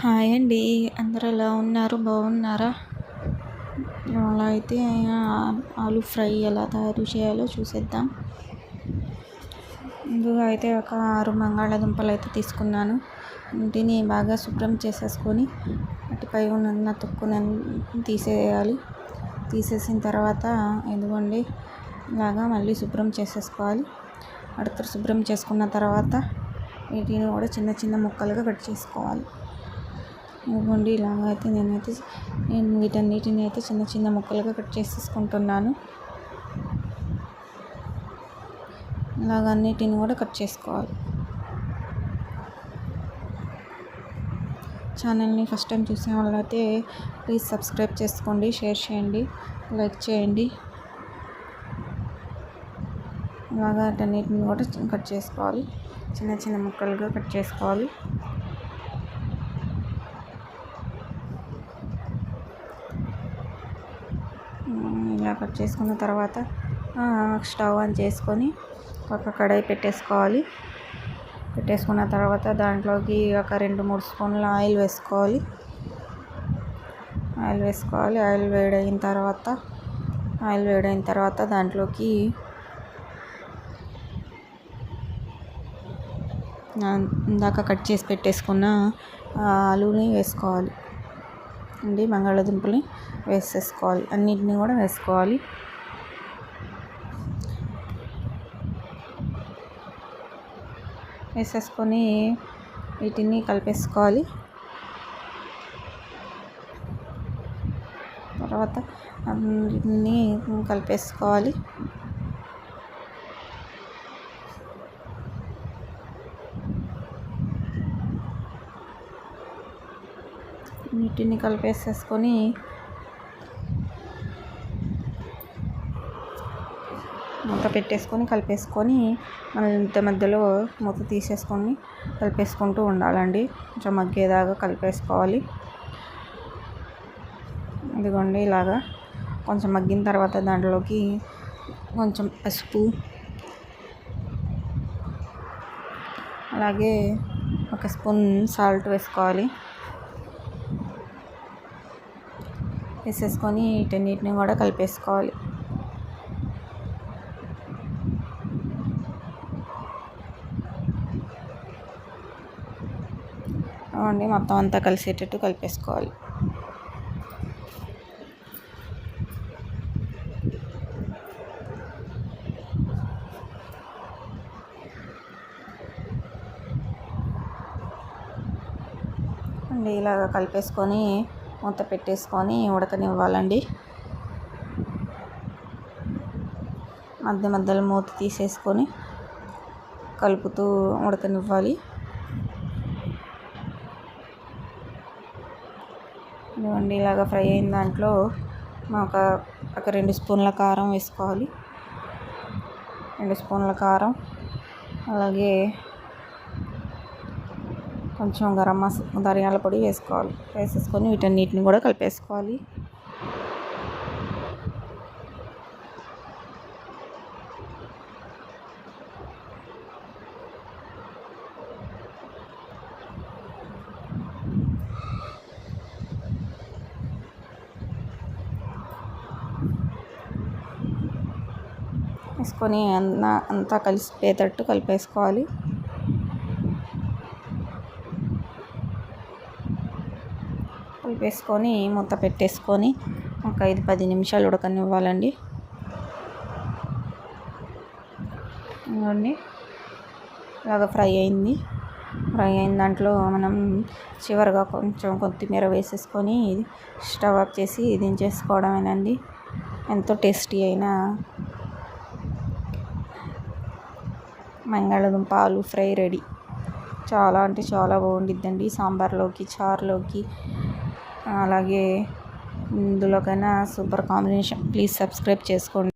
Hi అండి. అందరూ ఎలా ఉన్నారు? బాగున్నారా? అలా అయితే ఆలు ఫ్రై ఎలా తయారు చేయాలో చూసేద్దాం. ముందుగా అయితే ఒక ఆరు బంగాళాదుంపలు అయితే తీసుకున్నాను. ఇంటిని బాగా శుభ్రం చేసేసుకొని వాటిపై ఉన్న తొక్కునని తీసేయాలి. తీసేసిన తర్వాత ఎదుగుండి ఇలాగా మళ్ళీ శుభ్రం చేసేసుకోవాలి. అడతరు శుభ్రం చేసుకున్న తర్వాత వీటిని కూడా చిన్న చిన్న ముక్కలుగా కట్ చేసుకోవాలి. ఇవ్వండి ఇలాగ అయితే నేనైతే నేను వీటన్నిటిని అయితే చిన్న చిన్న ముక్కలుగా కట్ చేసేసుకుంటున్నాను ఇలాగ అన్నిటిని కూడా కట్ చేసుకోవాలి. ఛానల్ని ఫస్ట్ టైం చూసే వాళ్ళైతే ప్లీజ్ సబ్స్క్రైబ్ చేసుకోండి షేర్ చేయండి లైక్ చేయండి. ఇలాగా అన్నిటిని కూడా కట్ చేసుకోవాలి. చిన్న చిన్న ముక్కలుగా కట్ చేసుకోవాలి. ఇలా కట్ చేసుకున్న తర్వాత స్టవ్ ఆన్ చేసుకొని ఒక కడాయి పెట్టేసుకోవాలి. పెట్టేసుకున్న తర్వాత దాంట్లోకి ఒక రెండు మూడు స్పూన్ల ఆయిల్ వేసుకోవాలి. ఆయిల్ వేసుకోవాలి. ఆయిల్ వేడైన తర్వాత ఆయిల్ వేడైన తర్వాత దాంట్లోకి ఇందాక కట్ చేసి పెట్టేసుకున్న ఆలుని వేసుకోవాలి. అండి బంగాళాదుంపని వేసేసుకోవాలి. అన్నిటిని కూడా వేసుకోవాలి. వేసేసుకొని వీటిని కలిపేసుకోవాలి. తర్వాత అన్నిటిని కలిపేసుకోవాలి. నీటిని కలిపేసేసుకొని మూత పెట్టేసుకొని కలిపేసుకొని మనం ఇంత మధ్యలో మూత తీసేసుకొని కలిపేసుకుంటూ ఉండాలండి. కొంచెం మగ్గేదాకా కలిపేసుకోవాలి. ఇదిగోండి ఇలాగా కొంచెం మగ్గిన తర్వాత దాంట్లోకి కొంచెం పసుపు అలాగే ఒక స్పూన్ సాల్ట్ వేసుకోవాలి. వేసేసుకొని వీటన్నిటిని కూడా కలిపేసుకోవాలి. అండి మొత్తం అంతా కలిసేటట్టు కలిపేసుకోవాలి. అండి ఇలాగ కలిపేసుకొని మూత పెట్టేసుకొని ఉడకనివ్వాలండి. మధ్య మధ్యలో మూత తీసేసుకొని కలుపుతూ ఉడకనివ్వాలి. ఇదిగోండి ఇలాగ ఫ్రై అయిన దాంట్లో ఒక ఒక రెండు స్పూన్ల కారం వేసుకోవాలి. రెండు స్పూన్ల కారం అలాగే కొంచెం గరం మసా ధనియాల పొడి వేసుకోవాలి. వేసేసుకొని వీటన్నిటిని కూడా కలిపేసుకోవాలి. వేసుకొని అంతా కలిసిపోయేటట్టు కలిపేసుకోవాలి. వేసుకొని మూత పెట్టేసుకొని ఒక ఐదు పది నిమిషాలు ఉడకనివ్వాలండి. ఇవ్వండి ఇలాగ ఫ్రై అయింది. ఫ్రై అయిన దాంట్లో మనం చివరిగా కొంచెం కొత్తిమీర వేసేసుకొని స్టవ్ ఆఫ్ చేసి దించేసుకోవడమేనండి. ఎంతో టేస్టీ అయిన బంగాళదుంప ఆలు ఫ్రై రెడీ. చాలా అంటే చాలా బాగుండిద్దండి సాంబార్లోకి చారులోకి. అలాగే ఇందులోకైనా సూపర్ కాంబినేషన్. ప్లీజ్ సబ్స్క్రైబ్ చేసుకోండి.